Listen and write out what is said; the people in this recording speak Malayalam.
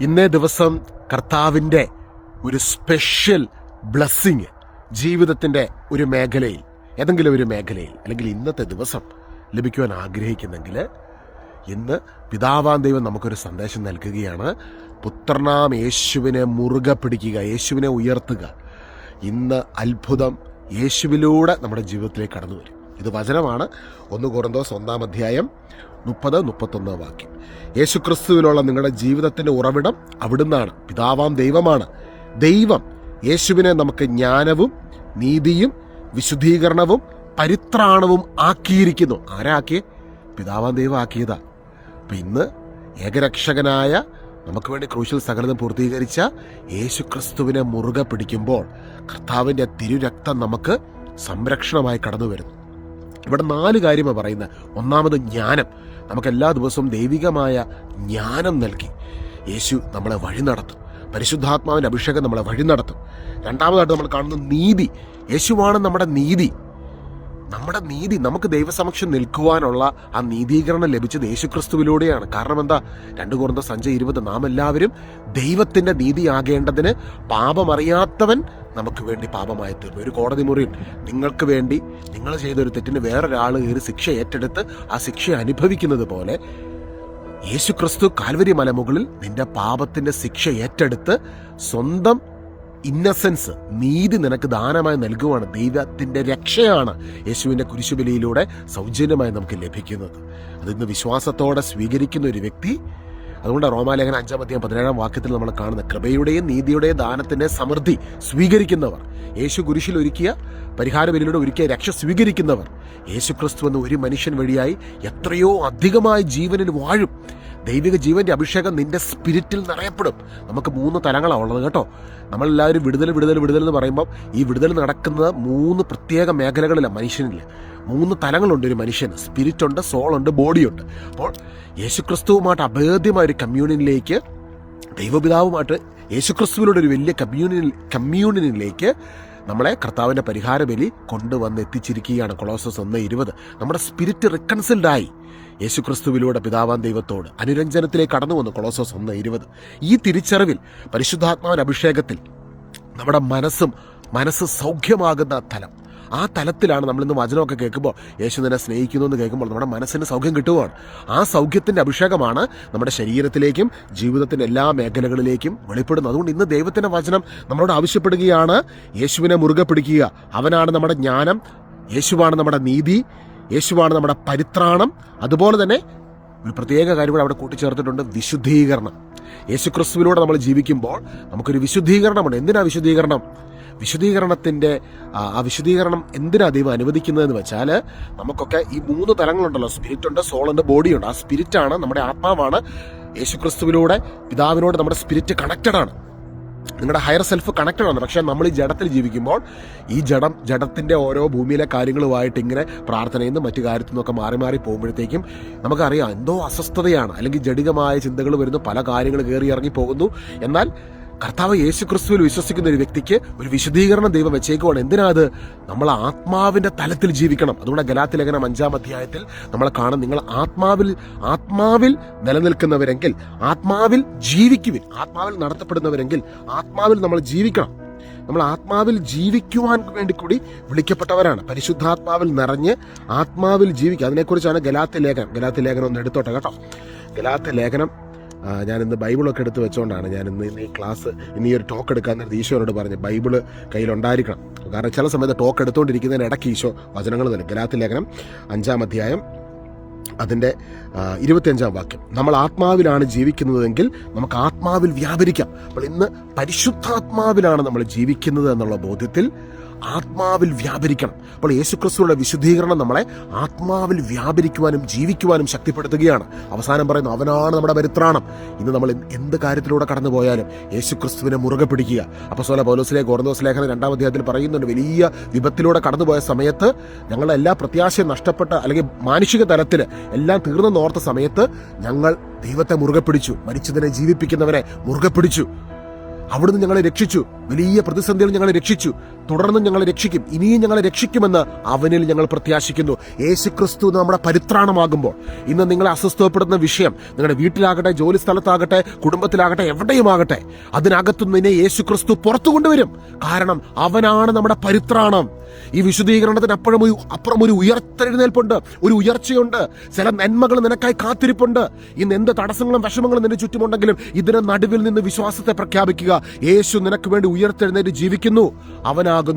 ഇന്നേ ദിവസം കർത്താവിന്റെ ഒരു സ്പെഷ്യൽ ബ്ലെസ്സിങ് ജീവിതത്തിന്റെ ഒരു മേഖലയിൽ ഏതെങ്കിലും ഒരു മേഖലയിൽ അല്ലെങ്കിൽ ഇന്നത്തെ ദിവസം ലഭിക്കുവാൻ ആഗ്രഹിക്കുന്നെങ്കിൽ ഇന്ന് പിതാവാൻ ദൈവം നമുക്കൊരു സന്ദേശം നൽകുകയാണ്. പുത്രനാം യേശുവിനെ മുറുകെ പിടിക്കുക യേശുവിനെ ഉയർത്തുക. ഇന്ന് അത്ഭുതം യേശുവിലൂടെ നമ്മുടെ ജീവിതത്തിലേക്ക് കടന്നു വരും ഇത് വചനമാണ്. ഒന്ന് കുറന്തോസ് ഒന്നാം അധ്യായം മുപ്പത് മുപ്പത്തൊന്ന് വാക്യം. യേശുക്രിസ്തുവിലുള്ള നിങ്ങളുടെ ജീവിതത്തിന്റെ ഉറവിടം അവിടുന്നാണ്. പിതാവാം ദൈവമാണ്. ദൈവം യേശുവിനെ നമുക്ക് ജ്ഞാനവും നീതിയും വിശുദ്ധീകരണവും പരിത്രാണവും ആക്കിയിരിക്കുന്നു. ആരാക്കിയേ പിതാവാം ദൈവം ആക്കിയതാ. അപ്പം ഇന്ന് ഏകരക്ഷകനായ നമുക്ക് വേണ്ടി ക്രൂശിൽ സകലതും പൂർത്തീകരിച്ച യേശു ക്രിസ്തുവിനെ മുറുകെ പിടിക്കുമ്പോൾ കർത്താവിന്റെ തിരുരക്തം നമുക്ക് സംരക്ഷണമായി കടന്നു വരുന്നു ഇവിടെ നാല് കാര്യമാണ് പറയുന്നത് ഒന്നാമത് ജ്ഞാനം. നമുക്ക് എല്ലാ ദിവസവും ദൈവികമായ ജ്ഞാനം നൽകി. യേശു നമ്മളെ വഴി നടത്തും. പരിശുദ്ധാത്മാവിന്റെ അഭിഷേകം നമ്മളെ വഴി നടത്തും. രണ്ടാമതായിട്ട് നമ്മൾ കാണുന്ന നീതി. യേശുവാണ് നമ്മുടെ നീതി. നമ്മുടെ നീതി നമുക്ക് ദൈവസമക്ഷം നിൽക്കുവാനുള്ള ആ നീതീകരണം ലഭിച്ചത് യേശുക്രിസ്തുവിലൂടെയാണ്. കാരണം എന്താ? രണ്ട് കുറന്ത സഞ്ജയ് ഇരുപത് നാം എല്ലാവരും ദൈവത്തിന്റെ നീതിയാകേണ്ടതിന് പാപമറിയാത്തവൻ നമുക്ക് വേണ്ടി പാപമായി തീർന്നു. ഒരു കോടതി മുറിയിൽ നിങ്ങൾക്ക് വേണ്ടി നിങ്ങൾ ചെയ്തൊരു തെറ്റിന് വേറൊരാൾ കയറി ശിക്ഷ ഏറ്റെടുത്ത് ആ ശിക്ഷ അനുഭവിക്കുന്നത് പോലെ യേശുക്രിസ്തു കാൽവരി മലമുകളിൽ നിന്റെ പാപത്തിന്റെ ശിക്ഷ ഏറ്റെടുത്ത് സ്വന്തം ഇന്നസെൻസ് നീതി നിനക്ക് ദാനമായി നൽകുവാണ് ദൈവത്തിന്റെ രക്ഷയാണ് യേശുവിന്റെ കുരിശുബലിയിലൂടെ സൗജന്യമായി നമുക്ക് ലഭിക്കുന്നത്. അതിന്ന് വിശ്വാസത്തോടെ സ്വീകരിക്കുന്ന ഒരു വ്യക്തി. അതുകൊണ്ട് റോമാലേഖന അഞ്ചാം അധ്യായം പതിനേഴാം വാക്യത്തിൽ നമ്മൾ കാണുന്ന കൃപയുടെയും നീതിയുടെയും ദാനത്തിന്റെ സമൃദ്ധി സ്വീകരിക്കുന്നവർ. യേശു കുരിശിൽ ഒരുക്കിയ പരിഹാര ബലിയുടെ ഒരുക്കിയ രക്ഷ സ്വീകരിക്കുന്നവർ. യേശു ക്രിസ്തു എന്ന ഒരു മനുഷ്യൻ വഴിയായി എത്രയോ അധികമായി ജീവനിൽ വാഴും. ദൈവിക ജീവന്റെ അഭിഷേകം നിന്റെ സ്പിരിറ്റിൽ നിറയപ്പെടും. നമുക്ക് മൂന്ന് തലങ്ങളാണ് ഉള്ളത് കേട്ടോ. നമ്മളെല്ലാവരും വിടുതൽ വിടുതൽ വിടുതൽ എന്ന് പറയുമ്പോൾ ഈ വിടുതൽ നടക്കുന്നത് മൂന്ന് പ്രത്യേക മേഖലകളിലാണ് മനുഷ്യനിൽ മൂന്ന് തലങ്ങളുണ്ട് ഒരു മനുഷ്യന്. സ്പിരിറ്റ് ഉണ്ട് സോൾ ഉണ്ട് ബോഡിയുണ്ട്. അപ്പോൾ യേശുക്രിസ്തുവുമായിട്ട് അഭേദ്യമായ ഒരു കമ്മ്യൂണിയനിലേക്ക് ദൈവപിതാവുമായിട്ട് യേശുക്രിസ്തുവിനോട് ഒരു വലിയ കമ്മ്യൂണിയൻ കമ്മ്യൂണിയനിലേക്ക് നമ്മളെ കർത്താവിന്റെ പരിഹാര ബലി കൊണ്ടുവന്ന് എത്തിച്ചിരിക്കുകയാണ്. കൊളോസസ് ഒന്ന് ഇരുപത്. നമ്മുടെ സ്പിരിറ്റ് റിക്കൺസിൽഡായി യേശുക്രിസ്തുവിലൂടെ പിതാവാൻ ദൈവത്തോട് അനുരഞ്ജനത്തിലേക്ക് കടന്നു വന്നു. കൊളോസസ് ഒന്ന് ഇരുപത്. ഈ തിരിച്ചറിവിൽ പരിശുദ്ധാത്മാവിന്റെ അഭിഷേകത്തിൽ നമ്മുടെ മനസ്സും മനസ്സ് സൗഖ്യമാകുന്ന തലം. ആ തലത്തിലാണ് നമ്മളിന്ന് വചനമൊക്കെ കേൾക്കുമ്പോൾ യേശു നിന്നെ സ്നേഹിക്കുന്നു എന്ന് കേൾക്കുമ്പോൾ നമ്മുടെ മനസ്സിന് സൗഖ്യം കിട്ടുകയാണ് ആ സൗഖ്യത്തിന്റെ അഭിഷേകമാണ് നമ്മുടെ ശരീരത്തിലേക്കും ജീവിതത്തിന്റെ എല്ലാ മേഖലകളിലേക്കും വെളിപ്പെടുന്നത്. അതുകൊണ്ട് ഇന്ന് ദൈവത്തിന്റെ വചനം നമ്മളോട് ആവശ്യപ്പെടുകയാണ്. യേശുവിനെ മുറുകെ പിടിക്കുക. അവനാണ് നമ്മുടെ ജ്ഞാനം. യേശുവാണ് നമ്മുടെ നീതി. യേശുവാണ് നമ്മുടെ പരിത്രാണം. അതുപോലെ തന്നെ ഒരു പ്രത്യേക കാര്യം കൂടെ അവിടെ കൂട്ടിച്ചേർത്തിട്ടുണ്ട്. വിശുദ്ധീകരണം. യേശുക്രിസ്തുവിലൂടെ നമ്മൾ ജീവിക്കുമ്പോൾ നമുക്കൊരു വിശുദ്ധീകരണമുണ്ട്. എന്തിനാ വിശുദ്ധീകരണം? വിശുദ്ധീകരണത്തിന്റെ ആ വിശദീകരണം വിശുദ്ധീകരണം എന്തിനാ ദൈവം അനുവദിക്കുന്നതെന്ന് വെച്ചാൽ നമുക്കൊക്കെ ഈ മൂന്ന് തലങ്ങളുണ്ടല്ലോ. സ്പിരിറ്റ് ഉണ്ട് സോൾ ഉണ്ട് ബോഡി ഉണ്ട് ആ സ്പിരിറ്റാണ് നമ്മുടെ ആത്മാവാണ്. യേശുക്രിസ്തുവിലൂടെ പിതാവിനോട് നമ്മുടെ സ്പിരിറ്റ് കണക്റ്റഡ് ആണ് നിങ്ങളുടെ ഹയർ സെൽഫ് കണക്റ്റഡ് ആണ് പക്ഷേ നമ്മൾ ഈ ജഡത്തിൽ ജീവിക്കുമ്പോൾ ഈ ജഡം ജഡത്തിന്റെ ഓരോ ഭൂമിയിലെ കാര്യങ്ങളുമായിട്ട് ഇങ്ങനെ പ്രാർത്ഥനയിൽ നിന്നും മറ്റു കാര്യത്തിൽ നിന്നൊക്കെ മാറി മാറി പോകുമ്പോഴത്തേക്കും നമുക്കറിയാം എന്തോ അസ്വസ്ഥതയാണ്. അല്ലെങ്കിൽ ജഡികമായ ചിന്തകൾ വരുന്നു പല കാര്യങ്ങൾ കയറി ഇറങ്ങി പോകുന്നു. എന്നാൽ കർത്താവ് യേശു ക്രിസ്തുവിൽ വിശ്വസിക്കുന്ന ഒരു വ്യക്തിക്ക് ഒരു വിശദീകരണം ദൈവം വെച്ചേക്കുവാണ്. എന്തിനാത് നമ്മൾ ആത്മാവിന്റെ തലത്തിൽ ജീവിക്കണം. അതുകൊണ്ട് ഗലാത്തി ലേഖനം അഞ്ചാം അധ്യായത്തിൽ നമ്മൾ കാണും. നിങ്ങൾ ആത്മാവിൽ ആത്മാവിൽ നിലനിൽക്കുന്നവരെങ്കിൽ ആത്മാവിൽ ജീവിക്കുവിൻ. ആത്മാവിൽ നടത്തപ്പെടുന്നവരെങ്കിൽ ആത്മാവിൽ നമ്മൾ ജീവിക്കണം. നമ്മൾ ആത്മാവിൽ ജീവിക്കുവാൻ വേണ്ടി കൂടി വിളിക്കപ്പെട്ടവരാണ്. പരിശുദ്ധാത്മാവിൽ നിറഞ്ഞ് ആത്മാവിൽ ജീവിക്കുക. അതിനെക്കുറിച്ചാണ് ഗലാത്തി ലേഖനം. ഗലാത്തി ലേഖനം ഒന്ന് എടുത്തോട്ടെ കേട്ടോ. ഗലാത്തി ലേഖനം ഇന്ന് ബൈബിളൊക്കെ എടുത്ത് വെച്ചുകൊണ്ടാണ് ഞാൻ ഇന്ന് ഈ ക്ലാസ് ഇന്ന് ഈ ഒരു ടോക്ക് എടുക്കാൻ നേരത്തെ ഈശോനോട് പറഞ്ഞ് ബൈബിൾ കയ്യിലുണ്ടായിരിക്കണം. കാരണം ചില സമയത്ത് ടോക്ക് എടുത്തുകൊണ്ടിരിക്കുന്നതിന് ഇടയ്ക്ക് ഈശോ വചനങ്ങൾ തന്നെ ഗലാത്തി ലേഖനം അഞ്ചാം അധ്യായം അതിന്റെ ഇരുപത്തിയഞ്ചാം വാക്യം. നമ്മൾ ആത്മാവിലാണ് ജീവിക്കുന്നതെങ്കിൽ നമുക്ക് ആത്മാവിൽ വ്യാപരിക്കാം. അപ്പോൾ ഇന്ന് പരിശുദ്ധാത്മാവിലാണ് നമ്മൾ ജീവിക്കുന്നത് എന്നുള്ള ബോധ്യത്തിൽ ആത്മാവിൽ വ്യാപരിക്കണം. അപ്പോൾ യേശുക്രിസ്തുവിന്റെ വിശുദ്ധീകരണം നമ്മളെ ആത്മാവിൽ വ്യാപരിക്കുവാനും ജീവിക്കുവാനും ശക്തിപ്പെടുത്തുകയാണ്. അവസാനം പറയുന്നു അവനാണ് നമ്മുടെ പരിത്രാണം. ഇന്ന് നമ്മൾ എന്ത് എന്ത് കാര്യത്തിലൂടെ കടന്നു പോയാലും യേശുക്രിസ്തുവിനെ മുറുകെ പിടിക്കുക. അപ്പോൾ സോല പൗലോസിലെ ഗോർദോസ് ലേഖനം രണ്ടാം അധ്യായത്തിൽ പറയുന്നുണ്ട് വലിയ വിപത്തിലൂടെ കടന്നുപോയ സമയത്ത് ഞങ്ങളുടെ എല്ലാ പ്രത്യാശയും നഷ്ടപ്പെട്ട അല്ലെങ്കിൽ മാനുഷിക തലത്തിൽ എല്ലാം തീർന്നു നോർത്ത സമയത്ത് ഞങ്ങൾ ദൈവത്തെ മുറുകെ പിടിച്ചു. മരിച്ചതിനെ ജീവിപ്പിക്കുന്നവനെ മുറുകെ പിടിച്ചു. അവിടുന്ന് ഞങ്ങളെ രക്ഷിച്ചു. വലിയ പ്രതിസന്ധികൾ ഞങ്ങളെ രക്ഷിച്ചു. തുടർന്നും ഞങ്ങളെ രക്ഷിക്കും. ഇനിയും ഞങ്ങളെ രക്ഷിക്കുമെന്ന് അവനിൽ ഞങ്ങൾ പ്രത്യാശിക്കുന്നു. യേശു ക്രിസ്തു നമ്മുടെ പരിത്രാണമാകുമ്പോൾ. ഇന്ന് നിങ്ങളെ അസ്വസ്ഥപ്പെടുന്ന വിഷയം നിങ്ങളുടെ വീട്ടിലാകട്ടെ ജോലി സ്ഥലത്താകട്ടെ കുടുംബത്തിലാകട്ടെ എവിടെയുമാകട്ടെ അതിനകത്തു നിന്നെ യേശു ക്രിസ്തു പുറത്തു കൊണ്ടുവരും. കാരണം അവനാണ് നമ്മുടെ പരിത്രാണം. ഈ വിശുദ്ധീകരണത്തിന് അപ്പുറം ഒരു അപ്പുറം ഒരു ഉയർത്തെഴുന്നേൽപ്പുണ്ട് ഒരു ഉയർച്ചയുണ്ട്. ചില നന്മകൾ നിനക്കായി കാത്തിരിപ്പുണ്ട്. ഇന്ന് എന്ത് തടസ്സങ്ങളും വിഷമങ്ങളും നിന്റെ ചുറ്റുമുണ്ടെങ്കിലും ഇതിന് നടുവിൽ നിന്ന് വിശ്വാസത്തെ പ്രഖ്യാപിക്കുക. യേശു നിനക്ക് വേണ്ടി ഉയർത്തെഴുന്നേറ്റ് ജീവിക്കുന്നു. അവനാകുന്നു